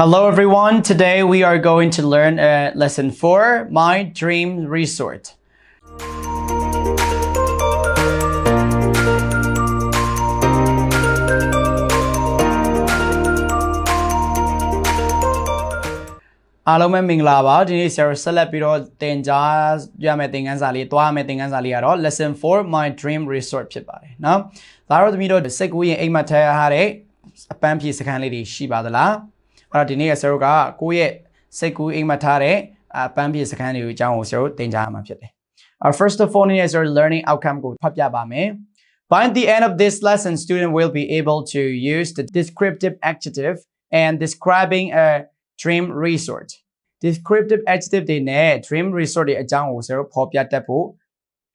Hello everyone. Today we are going to learn uh, lesson 4, My Dream Resort. အားလုံးပဲမင်္ဂလာပါဒီနေ့ဆရာဆက်လက်ပြီးတော့သင်ကြားရမယ့်သင်ခန်းစာလေးတွားရမယ့်သင်ခန်းစာလေးကတော့ lesson 4 my dream resort ဖြစ်ပါတယ်เนาะဒါတော့သမီးတို့စိတ်ကူးရင်အိမ်မှာထားရတဲ့အပန်းဖြေစခန်းလေးတွေရှိပါသလား အဲ့တော့ဒီနေ့ဆရာတို့ကကိုယ့်ရဲ့စိတ်ကူးအိမ်မှာထားတဲ့အပန်းဖြေစခန်းတွေကိုအကြောင်းကိုဆရာတို့သင်ကြားရမှာဖြစ်တယ်။ Our first of all နေ့ဆရာ learning outcome ကိုဖတ်ပြပါမယ် By the end of this lesson, student will be able to use the descriptive adjective and describing a dream resort. descriptive adjective တွေနဲ့ dream resort တွေအကြောင်းကိုဆရာတို့ဖော်ပြတတ်ဖို့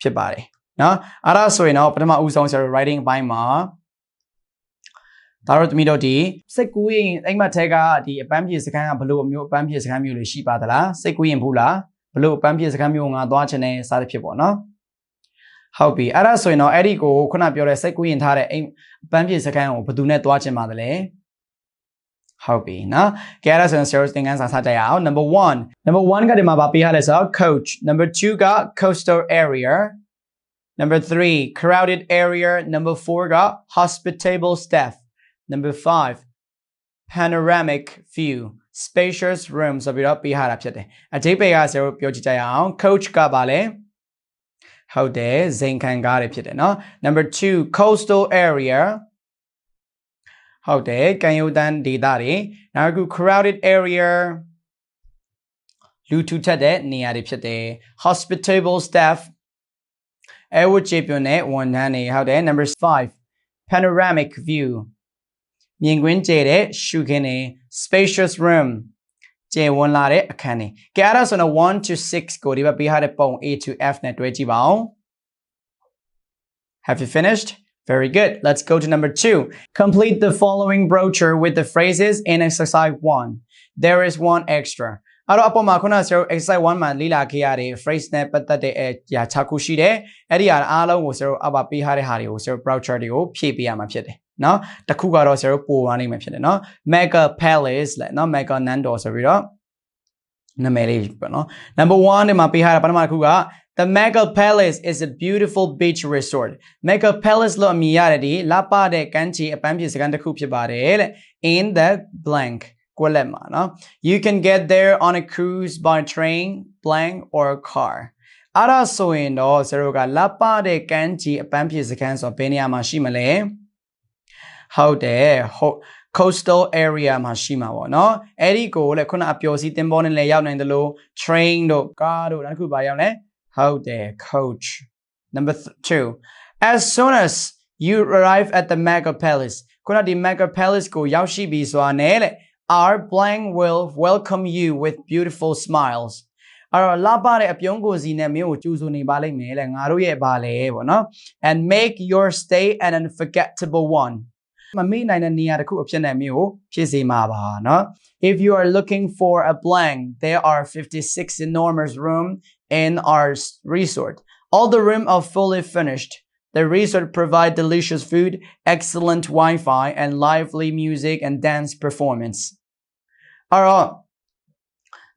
ဖြစ်ပါတယ်เนาะအဲ့ဒါဆိုရင်တော့ပထမဦးဆုံးဆရာတို့ writing အပိုင်းမှာ ဒါတော့တမီတို့ဒီစိတ်ကူးရင်အိမ်မက်ထဲကဒီအပန်းပြေစခန်းကဘလို့အမျိုးအပန်းပြေစခန်းမျိုးတွေရှိပါသလားစိတ်ကူးရင်ဘူးလားဘလို့အပန်းပြေစခန်းမျိုးငါသွားချင်တယ်စသဖြင့်ပေါ့နော်ဟုတ်ပြီအဲ့ဒါဆိုရင်တော့အဲ့ဒီကိုခုနပြောတဲ့စိတ်ကူးရင်ထားတဲ့အိမ်အပန်းပြေစခန်းကိုဘယ်သူနဲ့သွားချင်ပါသလဲဟုတ်ပြီနော်ကဲအဲ့ဒါဆိုရင် serious သင်ခန်းစာစကြရအောင် number 1 number 1ကဒီမှာဗာပေးရလဲဆိုတော့ coach number 2က coastal area number 3 crowded area number 4က hospitable staff Number five, panoramic view. Spacious room ဆိုပြီးတော့ပေးထားတာဖြစ်တယ်။အတိပေကဆရာတို့ပြောကြည့်ကြရအောင် coach ကပါလဲဟုတ်တယ်ဇိမ်ခံကားတွေဖြစ်တယ်နော် number 2 coastal area. ဟုတ်တယ်ကံယူတန်းဒေသတွေနောက်တစ်ခု crowded area. လူထူထပ်တဲ့နေရာတွေဖြစ်တယ် hospitable staff. အဲဝတ်ချေပြွန်တဲ့ဝန်ထမ်းတွေဟုတ်တယ် number 5 panoramic view. မြင်ကွင်းကျဲတဲ့ရှုခင်းတွေ spacious room ကျယ်ဝန်းလာတဲ့အခန်းတွေကဲအဲ့ဒါဆိုတော့1 to 6ကိုဒီဘက်ပေးထားတဲ့ပုံ A to F နဲ့တွဲကြည့်ပါအောင် Have you finished? Very good. Let's go to number two. Complete the following brochure with the phrases in exercise one. There is one extra. အဲ့တော့အပေါ်မှာခုနဆရာတို့ exercise 1မှာလေ့လာခဲ့ရတဲ့ phrase နဲ့ပတ်သက်တဲ့အရာ6ခုရှိတယ်။အဲ့ဒီဟာအားလုံးကိုဆရာတို့အပပေးထားတဲ့ဟာတွေကိုဆရာတို့ brochure တွေကိုဖြည့်ပေးရမှာဖြစ်တယ်။ နော်။တစ်ခုကတော့ဆရာတို့ပို့သွားနိုင်မှာဖြစ်တယ်နော်။ Mega Palace လဲနော် Mega Nando ဆိုပြီးတော့နာမည်လေးပေါ့နော်။ Number 1ဒီမှာပေးထားတာပထမတစ်ခုက The Mega Palace is a beautiful beach resort. Mega Palace လို့အမည်ရတဲ့ဒီလပတဲ့ကမ်းခြေအပန်းဖြေစခန်းတစ်ခုဖြစ်ပါတယ်တဲ့ In the blank ကွက်လက်မှာနော် You can get there on a cruise by train, blank or car. အဲ့ဒါဆိုရင်တော့ဇရိုကလပတဲ့ကမ်းခြေအပန်းဖြေစခန်းဆိုဘယ်နေရာမှာရှိမလဲ ဟုတ်တယ်ဟုတ် coastal area မှာရှိမှာပေါ့နော်အဲ့ဒီကိုလေခုနအပျော်စီးတင်ပေါ်နဲ့လည်းရောက်နိုင်တယ်လို့ train တို့ car တို့နောက်တစ်ခုပါရောက်လဲ How dare coach. Number two, as soon as you arrive at the Mega Palace, ခုနဒီ Mega Palace ကိုရောက်ရှိပြီဆိုတာနဲ့လေ our blank will welcome you with beautiful smiles. အဲ့တော့လာပါတဲ့အပြုံးကိုစီနဲ့မင်းကိုကြိုဆိုနေပါလိမ့်မယ်လေငါတို့ရဲ့ပါလေပေါ့နော် and make your stay an unforgettable one မမေ့နိုင်တဲ့နေရာတစ်ခုအဖြစ်နဲ့မျိုးဖြစ်စေမှာပါเนาะ if you are looking for a blank there are 56 enormous room in our resort all the room are fully finished the resort provide delicious food excellent wi-fi and lively music and dance performance အဲ့တော့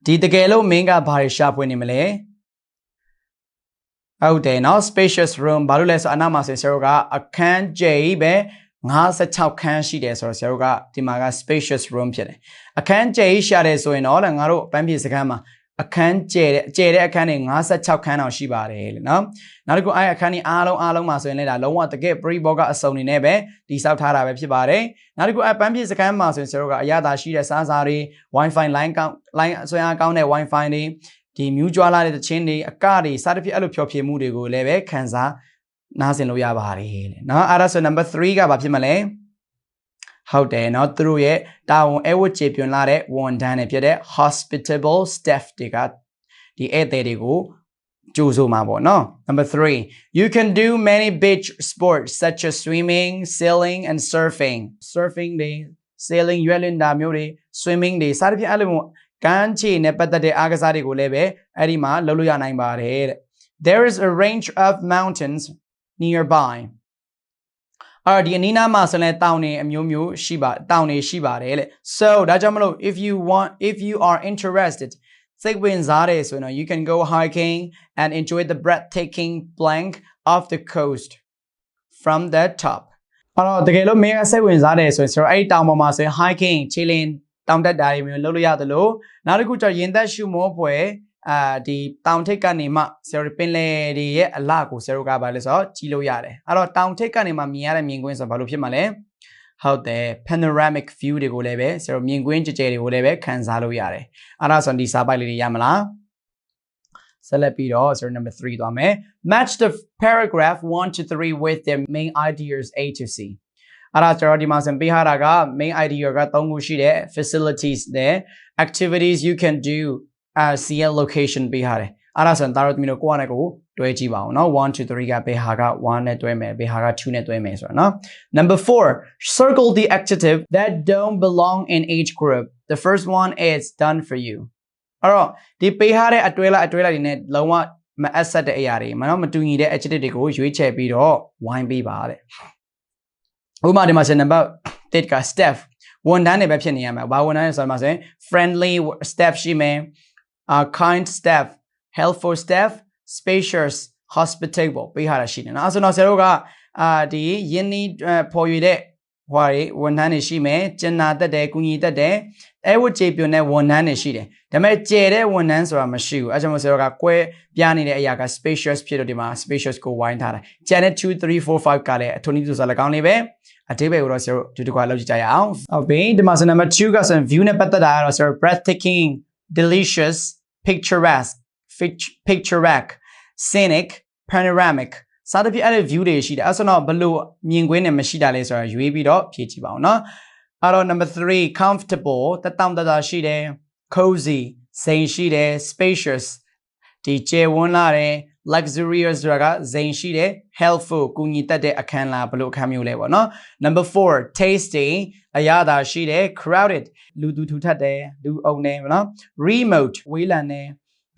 ဒီတကယ်လို့မင်းကဘာတွေရှာဖွေနေမလဲဟုတ်တယ်เนาะ spacious room ဘာလို့လဲဆိုအနောက်မှာဆိုရင်ဆရာတို့ကအခန်းကျယ်ပဲ 56ခန်းရှိတယ်ဆိုတော့ဆရာတို့ကဒီမှာက spacious room ဖြစ်တယ်အခန်းကျယ်ရှာတယ်ဆိုရင်တော့ငါတို့ပန်းပြေစခန်းမှာအခန်းကျယ်တဲ့ကျယ်တဲ့အခန်းတွေ56ခန်းတောင်ရှိပါတယ်လေနော်နောက်တစ်ခုအဲအခန်းကြီးအားလုံးအားလုံးမှာဆိုရင်လည်းဒါလုံးဝတကယ် pre box ကအစုံနေနဲ့ပဲတိစောက်ထားတာပဲဖြစ်ပါတယ်နောက်တစ်ခုအဲပန်းပြေစခန်းမှာဆိုရင်ဆရာတို့ကအရသာရှိတဲ့စားစားတွေ wifi line ကောင်း line ဆွဲအားကောင်းတဲ့ wifi တွေဒီမြူးကြွားလာတဲ့တခြင်းတွေအကတွေစသဖြင့်အဲ့လိုဖြောဖြေမှုတွေကိုလည်းပဲခံစား နားဆင်လို့ရပါတယ်လေနော်အဲ့ဒါဆို number 3ကဘာဖြစ်မလဲဟုတ်တယ်เนาะသူတို့ရဲ့တာဝန်အဝတ်ကျေပြွန်လာတဲ့ဝန်ထမ်းတွေဖြစ်တဲ့ hospitable staff တွေကဒီဧည့်သည်တွေကိုကြိုဆိုမှာပေါ့နော် number 3 you can do many beach sports such as swimming sailing and surfing surfing တွေ sailing ရွက်လင်တာမျိုးတွေ swimming တွေစသဖြင့်အဲ့လိုမျိုးကမ်းခြေနဲ့ပတ်သက်တဲ့အားကစားတွေကိုလည်းပဲအဲ့ဒီမှာလုပ်လို့ရနိုင်ပါတယ်တဲ့ there is a range of mountains nearby အဲ့တော့ဒီအနီးနားမှာဆိုရင်တောင်နေအမျိုးမျိုးရှိပါတောင်နေရှိပါတယ်လေ so ဒါကြောင့်မလို့ if you want if you are interested စိတ်ဝင်စားတယ်ဆိုရင်တော့ you can go hiking and enjoy the breathtaking blank of the coast from the top အဲ့တော့တကယ်လို့မင်းကစိတ်ဝင်စားတယ်ဆိုရင်ဆိုတော့အဲ့ဒီတောင်ပေါ်မှာဆိုရင် hiking chilling တောင်တက်တာတွေမျိုးလုပ်လို့ရတယ်လို့နောက်တစ်ခုကျရင်သက်ရှုမောပွဲ အာဒီတောင်ထိပ်ကနေမှဆရာတို့ပင်လယ်တွေရဲ့အလှကိုဆရာတို့ကပါလဲဆိုတော့ကြည့်လို့ရတယ်အဲ့တော့တောင်ထိပ်ကနေမှမြင်ရတဲ့မြင်ကွင်းဆိုတော့ဘာလို့ဖြစ်မှာလဲဟုတ်တယ် panoramic view တွေကိုလည်းပဲဆရာတို့မြင်ကွင်းကြဲကြဲတွေကိုလည်းပဲခံစားလို့ရတယ်အဲ့ဒါဆိုရင်ဒီစာပိုက်လေးတွေရမလားဆက်လက်ပြီးတော့ so number 3သွားမယ် match the paragraph 1 to 3 with their main ideas A to C အဲ့ဒါကျွန်တော်ဒီမှာစံပေးထားတာက main idea က3ခုရှိတယ် facilities နဲ့ activities you can do as CL location ပေးထားတယ်အဲ့ဒါဆိုရင်ဒါတော့ဒီလိုကိုယ့်အနေကိုတွဲကြည့်ပါအောင်เนาะ1 2 3ကဘယ်ဟာက1နဲ့တွဲမယ်ဘယ်ဟာက2နဲ့တွဲမယ်ဆိုတော့เนาะ number 4 circle the adjective that don't belong in each group the first one is done for you အဲ့တော့ဒီပေးထားတဲ့အတွဲလိုက်အတွဲလိုက်တွေနဲ့လုံးဝမအပ်ဆက်တဲ့အရာတွေမနော်မတူညီတဲ့ adjective တွေကိုရွေးချယ်ပြီးတော့ဝိုင်းပေးပါတဲ့ဥပမာဒီမှာဆိုနံပါတ်1က staff ဝန်ထမ်းတွေပဲဖြစ်နေရမှာဘာဝန်ထမ်းလဲဆိုတော့မှာဆိုရင် friendly staff ရှိမယ် uh kind staff helpful staff spacious hospitable ပေးထားတာရှိတယ်နော်အဲဆိုတော့ဆရာတို့ကအာဒီယင်းနီးပေါ်ရွေတဲ့ဟွာတွေဝန်ထမ်းတွေရှိမယ်ကျင်နာတက်တယ်ကုညီတက်တယ်အဲဝတ်ကြေပြွန်တဲ့ဝန်ထမ်းတွေရှိတယ်ဒါပေမဲ့ကျဲတဲ့ဝန်ထမ်းဆိုတာမရှိဘူးအဲကြောင့်မို့ဆရာတို့ကကွဲပြားနေတဲ့အရာက spacious ဖြစ်တော့ဒီမှာ spacious ကိုဝိုင်းထားတာကျန်တဲ့2 3 4 5ကလည်းအထွန်းနီးဆိုစား၎င်းလေးပဲအတိပ္ပယ်ကိုတော့ဆရာတို့ဒီတစ်ခွာလောက်ကြည့်ကြရအောင်ဟုတ်ပြီဒီမှာဆို number 2ကဆို view နဲ့ပတ်သက်တာကတော့ဆရာတို့ breathtaking delicious picturesque picturesque scenic panoramic စသဖြင့်အဲ့ဒီ view တွေရှိတယ်အဲ့ဆိုတော့ဘလို့မြင်ကွင်းနဲ့မရှိတာလဲဆိုတော့ရွေးပြီးတော့ဖြည့်ကြည့်ပါအောင်เนาะအဲ့တော့ number 3 comfortable တတောင့်တတာရှိတယ် cozy စိန်ရှိတယ် spacious ဒီကျယ်ဝန်းလာတယ် luxurious ဆိုတာကဇိမ်ရှိတယ် helpful ကူညီတတ်တဲ့အခမ်းလာဘယ်လိုအခမ်းမျိုးလဲပေါ့နော် number 4 tasty အရသာရှိတယ် crowded လူသူထူထပ်တယ်လူအုံတယ်ပေါ့နော် remote ဝေးလံတယ်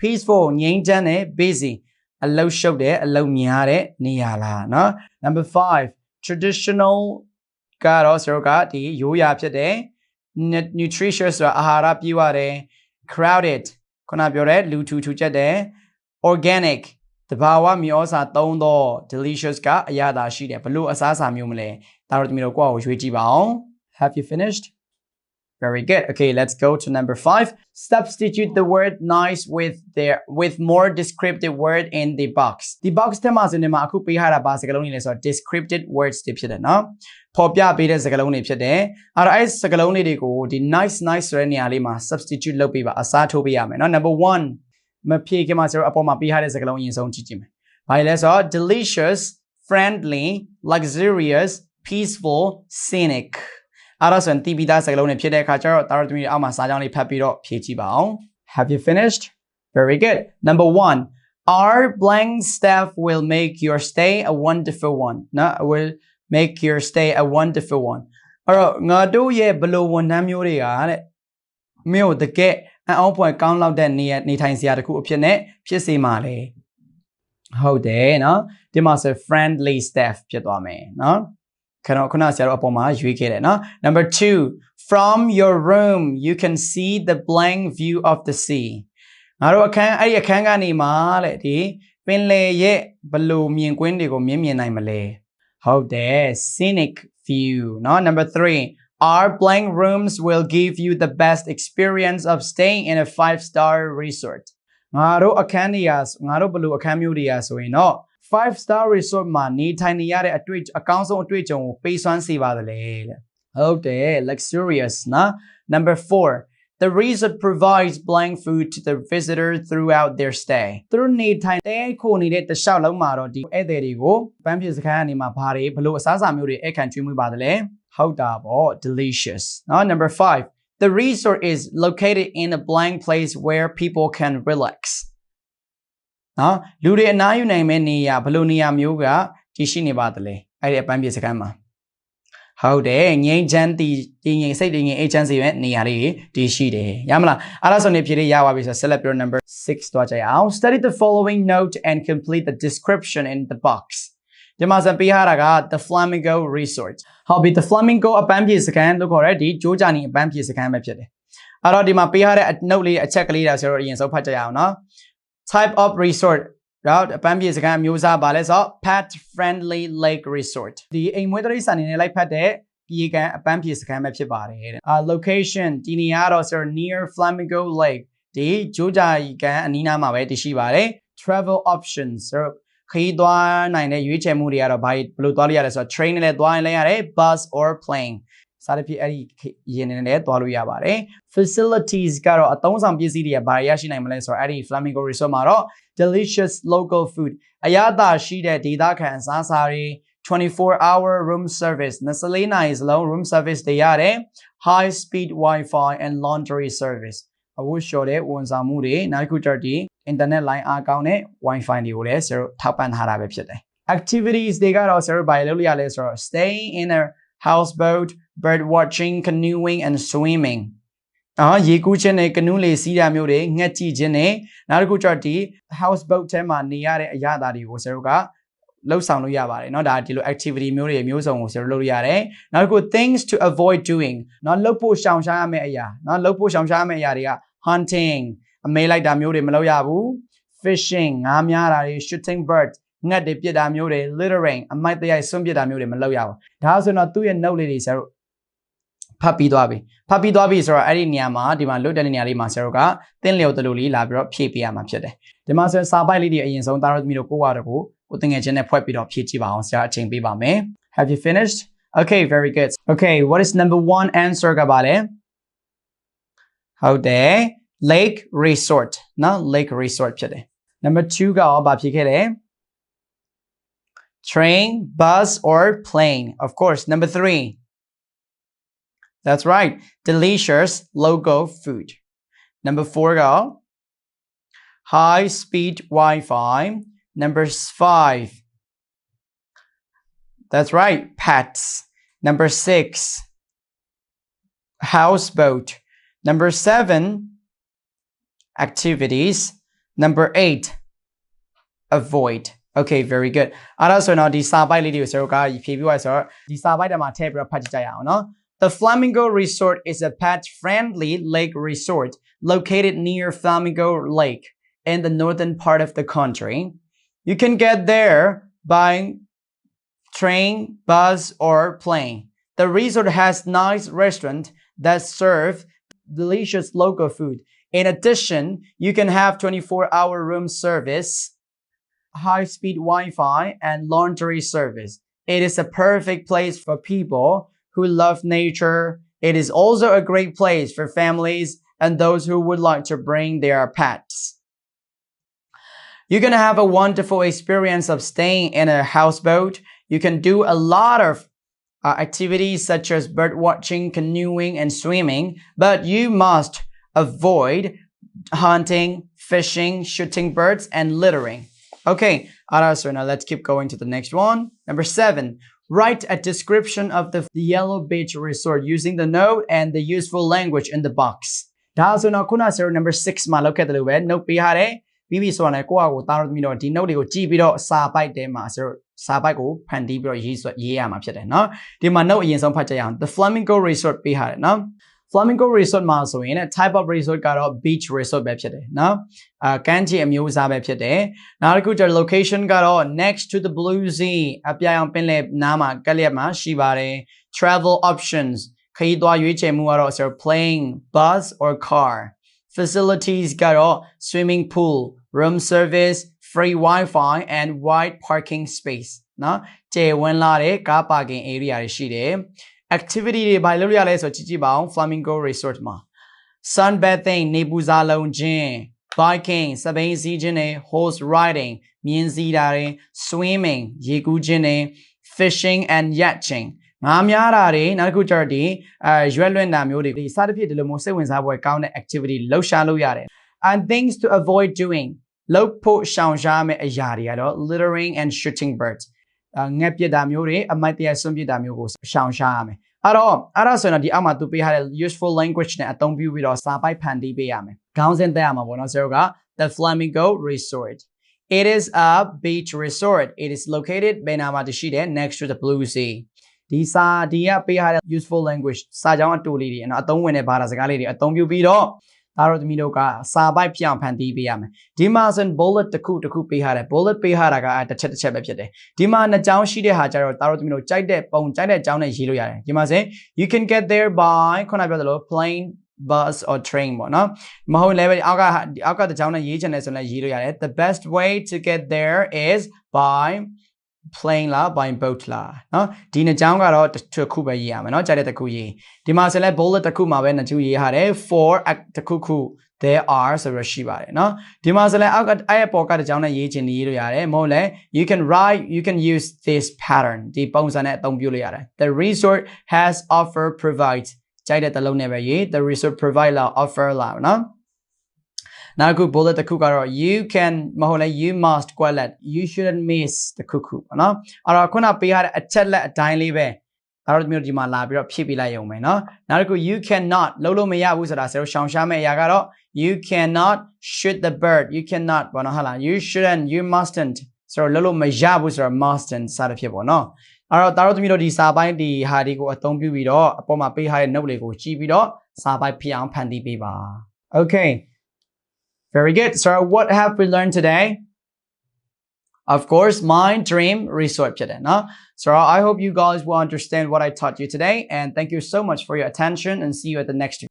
peaceful ငြိမ်းချမ်းတယ် busy အလုတ်ရှုပ်တယ်အလုတ်များတဲ့နေရာလားနော် number 5 traditional ကတော့ဆိုတော့ကဒီရိုးရာဖြစ်တယ် nutritious ဆိုတာအာဟာရပြည့်ဝတယ် crowded ခုနပြောတဲ့လူထူထူချက်တယ် organic တဘာဝမျိုးအစားသုံးသော delicious ကအရသာရှိတယ်ဘလို့အစားအစာမျိုးမလဲဒါတော့ဒီမျိုးကိုယ့်ကိုရွေးကြည့်ပါအောင် have you finished Very good. Okay, let's go to number five. Substitute the word nice with their with more descriptive word in the box. The box ထဲမှာဆိုနေမှာအခုပေးထားတာဘာစကားလုံးတွေလဲဆိုတော့ descriptive words တွေဖြစ်တယ်နော်။ပေါ်ပြပေးတဲ့စကားလုံးတွေဖြစ်တယ်။အဲ့တော့အဲ့စကားလုံးလေးတွေကိုဒီ nice nice ဆိုတဲ့နေရာလေးမှာ substitute လုပ်ပေးပါအစားထိုးပေးရမယ်နော်။ Number 1 မဖြေခင်မှာဆိုတော့အပေါ်မှာပေးထားတဲ့စကားလုံးအရင်ဆုံးကြည့်ကြည့်မယ်။ဘာလဲဆိုတော့ delicious, friendly, luxurious, peaceful, scenic အဲ့ဒါဆိုရင်တီးပြီးသားစကားလုံးတွေဖြစ်တဲ့အခါကျတော့တာရသမီးအောက်မှာစာကြောင်းလေးဖတ်ပြီးတော့ဖြည့်ကြည့်ပါအောင် Have you finished? Very good. Number 1. Our blank staff will make your stay a wonderful one. နော် will make your stay a wonderful one. အဲ့တော့ငါတို့ရဲ့ဘလိုဝန်ထမ်းမျိုးတွေကတဲ့မင်းကိုတကယ် အံ့ဩဖွယ်ကောင်းလောက်တဲ့နေနေထိုင်စရာတစ်ခုအဖြစ်နဲ့ဖြစ်စေမှာလေဟုတ်တယ်နော်ဒီမှာဆို friendly staff ဖြစ်သွားမယ်နော်ခဏခုနဆရာတို့အပေါ်မှာရွေးခဲ့တယ်နော် number 2 from your room you can see the blank view of the sea ငါတို့အခန်းအဲ့ဒီအခန်းကနေမှာတဲ့ဒီပင်လယ်ရဲ့ဘလို့မြင်ကွင်းတွေကိုမြင်မြင်နိုင်မလဲဟုတ်တယ် scenic view နော် number 3 our blank rooms will give you the best experience of staying in a 5 star resort ငါတို့အခန်းတွေကငါတို့ဘလို့အခန်းမျိုးတွေကဆိုရင်တော့5 star resort မှာနေထိုင်နေရတဲ့အတွေ့အကောင်းဆုံးအတွေ့အကြုံကိုပေးစွမ်းစေပါသလဲတဲ့ဟုတ်တယ် luxurious နော် number 4 The resort provides blank food to the visitor throughout their stay. သူတို့နေထိုင်တဲခိုနေတဲ့တခြားလုံးမှာတော့ဒီဧည့်သည်တွေကိုပန်းပြစခန်းကနေမှာဘာတွေဘလို့အစားအစာမျိုးတွေအခန့်ကျွေးမွေးပါတယ်လဲ ဟုတ်တာပေါ့ delicious နော် number 5 The resort is located in a blank place where people can relax. နော်လူတွေအနားယူနိုင်မဲ့နေရာဘလို့နေရာမျိုးကတည်ရှိနေပါတယ်လေအဲ့ဒီအပန်းပြစခန်းမှာဟုတ်တယ်ငိမ့်ချမ်းတီတည်ငိမ့်စိတ်တည်ငိမ့်အေးချမ်းစီရဲ့နေရာလေးတည်ရှိတယ်ရမလားအဲ့ဒါဆိုနေဖြည့်လေးရပါပြီဆို select your number 6တွားကြရအောင် study the following note and complete the description in the box ဒီမှာဆက်ပေးထားတာက the flamingo resort ဟုတ်ပြီ the flamingo အပန်းဖြေစခန်းလို့ခေါ်တဲ့ဒီဂျိုးဂျာနီအပန်းဖြေစခန်းပဲဖြစ်တယ်အဲ့တော့ဒီမှာပေးထားတဲ့အနှုတ်လေးအချက်ကလေးဒါဆိုတော့အရင်ဆုံးဖတ်ကြရအောင်နော် type of resort တော့အပန်းပြေစကန်အမျိုးအစားပါလဲဆိုတော့ pet friendly lake resort ဒီအိမ်မွေးတိရစ္ဆာန်နေနဲ့လိုက်ဖတ်တဲ့ပြေကန်အပန်းပြေစကန်ပဲဖြစ်ပါတယ်တဲ့အာ location ဒီနေရာတော့ဆိုတော့ near flamingo lake ဒီဂျိုဂျာကန်အနီးနားမှာပဲတည်ရှိပါတယ် travel options ဆိုတော့ ခရီးသွားနိုင်တဲ့ရွေးချယ်မှုတွေကတော့ဘာဘယ်လိုသွားလို့ရလဲဆိုတော့ train နဲ့လည်းသွားရင်လည်းရတယ် bus or plane စားတဲ့ဖြစ်အဲ့ဒီရင်းနေနဲ့သွားလို့ရပါတယ် facilities ကတော့အသုံးဆောင်ပစ္စည်းတွေကဘာတွေရရှိနိုင်မလဲဆိုတော့အဲ့ဒီ Flamingo Resort မှာတော့ delicious local food အရသာရှိတဲ့ဒေသခံအစားအစာတွေ24 hour room service 24နာရီစလုံး room service တွေရတယ် high speed wifi and laundry service အဝတ်လျှော်တဲ့ဝန်ဆောင်မှုတွေနောက်တစ်ခုကျတော့ဒီ internet line အားကောင်းတဲ့ wifi တွေကိုလည်းဆရာတို့ထောက်ပံ့ထားတာပဲဖြစ်တယ် activities တွေကတော့ဆရာတို့ဘာလုပ်လို့ရလဲဆိုတော့ staying in a houseboat bird watching canoeing and swimming အာရေကူးခြင်းနဲ့ကနူးလေစီးတာမျိုးတွေငှက်ကြည့်ခြင်းနဲ့နောက်တစ်ခုကျတော့ဒီ house boat ထဲမှာနေရတဲ့အရာသားတွေကိုဆရာတို့ကလှုပ်ဆောင်လို့ရပါတယ်เนาะဒါဒီလို activity မျိုးတွေမျိုးစုံကိုဆရာတို့လုပ်လို့ရတယ်နောက်တစ်ခု things to avoid doing เนาะလှုပ်ဖို့ရှောင်ရှားရမယ့်အရာเนาะလှုပ်ဖို့ရှောင်ရှားရမယ့်အရာတွေက hunting အမေးလိုက်တာမျိုးတွေမလုပ်ရဘူး fishing ငါးများတာတွေ shooting bird ငှက်တွေပြစ်တာမျိုးတွေ littering အမိုက်တရိုက်ဆွန့်ပစ်တာမျိုးတွေမလုပ်ရဘူးဒါဆိုတော့သူ့ရဲ့ note လေးတွေဆရာတို့ဖတ်ပြီးသွားပြီဖတ်ပြီးသွားပြီဆိုတော့အဲ့ဒီနေရာမှာဒီမှာလွတ်တဲ့နေရာလေးမှာဆရာတို့ကတင်းလျော်တလူလေးလာပြီးတော့ဖြည့်ပေးရမှာဖြစ်တယ်ဒီမှာဆိုစာပိုက်လေးတွေအရင်ဆုံးတာရသမီးတို့ကိုယ့်ဟာတော့ကိုကိုတငယ်ချင်းနဲ့ဖွဲ့ပြီးတော့ဖြည့်ကြည့်ပါအောင်ဆရာအချိန်ပေးပါမယ် Have you finished Okay very good Okay what is number 1 answer ကပါလဲဟုတ်တယ် Lake Resort နော် Lake Resort ဖြစ်တယ် Number 2ကရောဘာဖြစ်ခဲ့လဲ Train, bus, or plane. Of course. Number three. That's right. Delicious local food. Number four, go. High speed Wi Fi. Number five. That's right. Pets. Number six. Houseboat. Number seven. Activities. Number eight. Avoid. Okay very good အဲ့ဒါဆိုရင်တော့ဒီစာပိုက်လေးတွေကိုဆရာတို့ကဖြည့်ပြီးသွားဆိုတော့ဒီစာပိုက်ထဲမှာထည့်ပြီးတော့ဖတ်ကြည့်ကြရအောင်နော် The Flamingo Resort is a pet-friendly lake resort located near Flamingo Lake in the northern part of the country. You can get there by train, bus, or plane. The resort has nice restaurants that serve delicious local food. in addition, you can have 24-hour room service high-speed Wi-Fi and laundry service. It is a perfect place for people who love nature. It is also a great place for families and those who would like to bring their pets. You're gonna have a wonderful experience of staying in a houseboat. You can do a lot of uh, activities such as bird watching, canoeing, and swimming, but you must avoid hunting, fishing, shooting birds, and littering. Okay, alright, so now let's keep going to the next one. Number seven, write a description of the Yellow Beach Resort using the note and the useful language in the box. ဒါဆိုတော့ခုနဆရာ number 6မှာလောက်ခဲ့တယ်လို့ပဲ note ပေးထားတယ်ပြီးပြီဆိုတော့လည်းကိုယ့်အကိုတားတော့သမီးတော့ဒီ note တွေကိုကြည့်ပြီးတော့စာပိုက်တဲမှာဆရာစာပိုက်ကိုဖန်တီးပြီးတော့ရေးဆွရေးရမှာဖြစ်တယ်เนาะဒီမှာ note အရင်ဆုံးဖတ်ကြရအောင် The Flamingo Resort ပေးထားတယ်เนาะ Flamingo Resort မှာဆိုရင် type of resort ကတော့ beach resort ပဲဖြစ်တယ်နော်အာကန်ချီအမျိုးအစားပဲဖြစ်တယ်နောက်တစ်ခုကျ location ကတော့ next to the blue sea အပြိုင်အောင်ပင်လယ်နားမှာကက်လျက်မှာရှိပါတယ် travel options ခရီးသွားရွေးချယ်မှုကတော့ so plane bus or car facilities ကတော့ swimming pool room service free wifi and wide parking space နော်ကျေဝန်းလာတဲ့ကားပါကင် area တွေရှိတယ် activity တွေဘာလုပ်ရလဲဆိုကြည့်ကြည့်ပါအောင် Flamingo Resort မှာ sunbathing နေပူစာလုံးခြင်း biking စပိန်စီးခြင်းနဲ့ horse riding မြင်းစီးတာတွေ swimming ရေကူးခြင်းနဲ့ fishing and yachting ငါးများတာတွေနောက်တစ်ခုကျတော့ဒီအဲရွက်လွင့်တာမျိုးတွေဒီစသဖြင့်ဒီလိုမျိုးစိတ်ဝင်စားပွဲကောင်းတဲ့ activity လှုပ်ရှားလို့ရတယ် and things to avoid doing လုပ်ဖို့ရှောင်ရှားမယ့်အရာတွေကတော့ littering and shooting birds ငက်ပစ်တာမျိုးတွေအမိုက်တရားဆွန့်ပစ်တာမျိုးကိုရှောင်ရှားရမယ်အဲ့တော့အဲ့ဒါဆိုရင်တော့ဒီအောက်မှာသူပေးထားတဲ့ useful language နဲ့အသုံးပြုပြီးတော့စာပိုက်ဖန်တီးပေးရမယ်ခေါင်းစဉ်တက်ရမှာပေါ့နော်ဆရာတို့က the flamingo resort It is a beach resort. It is located ဘယ်နာမှာတရှိတယ် next to the blue sea. ဒီစာဒီကပေးထားတဲ့ useful language စာကြောင်းအတူလေးတွေနော်အသုံးဝင်တဲ့ဘာသာစကားလေးတွေအသုံးပြုပြီးတော့ ဒါတော့သမီးတို့ကစာပိုက်ပြောင်းဖန်တီးပေးရမယ်ဒီမှာဆို bullet တစ်ခုတစ်ခုပေးထားတယ် bullet ပေးထားတာကတစ်ချက်တစ်ချက်ပဲဖြစ်တယ်ဒီမှာနှစ်ကြောင်းရှိတဲ့ဟာကြတော့ဒါတော့သမီးတို့ကြိုက်တဲ့ပုံကြိုက်တဲ့ကြောင်းနဲ့ရေးလို့ရတယ်ဒီမှာဆို you can get there by ခုနပြောသလို plane bus or train ပေါ့နော်မဟုတ်လည်းပဲအောက်ကအောက်ကတစ်ကြောင်းနဲ့ရေးချင်တယ်ဆိုရင်လည်းရေးလို့ရတယ် the best way to get there is by plane လား by boat လားเนาะဒီနှစ်ကြောင်းကတော့တစ်ခုပဲရေးရမယ်เนาะကြားတဲ့တစ်ခုရေးဒီမှာဆိုလဲ bullet တစ်ခုမှာပဲနှစ်ခုရေးထားတယ် for တစ်ခုခု there are ဆိုရရှိပါတယ်เนาะဒီမှာဆိုလဲအောက်ကအဲ့ရဲ့ပေါ်ကတစ်ကြောင်းနဲ့ရေးချင်ရေးလို့ရတယ်မဟုတ်လဲ you can write you can use this pattern ဒီပုံစံနဲ့အသုံးပြုလို့ရတယ် the resort has offer provide ကြိုက်တဲ့တစ်လုံးနဲ့ပဲရေး the resort provide လာ offer လာเนาะ နောက်တစ်ခု bullet တစ်ခုကတော့ you can မဟုတ်လဲ you must ကွက်လက် you shouldn't miss တစ်ခုခုပေါ့နော်အဲ့တော့ခုနပေးရတဲ့အချက်လက်အတိုင်းလေးပဲဒါတော့မျိုးဒီမှာလာပြီးတော့ဖြည့်ပေးလိုက်ရုံပဲเนาะနောက်တစ်ခု you cannot လုံးလို့မရဘူးဆိုတာဆရာတို့ရှောင်ရှားမဲ့အရာကတော့ you cannot shoot the bird you cannot ဘောနော်ဟာလား you shouldn't you mustn't ဆိုတော့လုံးလို့မရဘူးဆိုတော့ mustn't စသဖြင့်ပေါ့နော်အဲ့တော့ဒါတော့သမီးတို့ဒီစာပိုင်းဒီဟာဒီကိုအသုံးပြုပြီးတော့အပေါ်မှာပေးထားတဲ့ note လေးကိုကြည့်ပြီးတော့စာပိုင်းဖြစ်အောင်ဖန်တီးပေးပါ okay Very good. So what have we learned today? Of course, my dream resource today. No? So I hope you guys will understand what I taught you today and thank you so much for your attention and see you at the next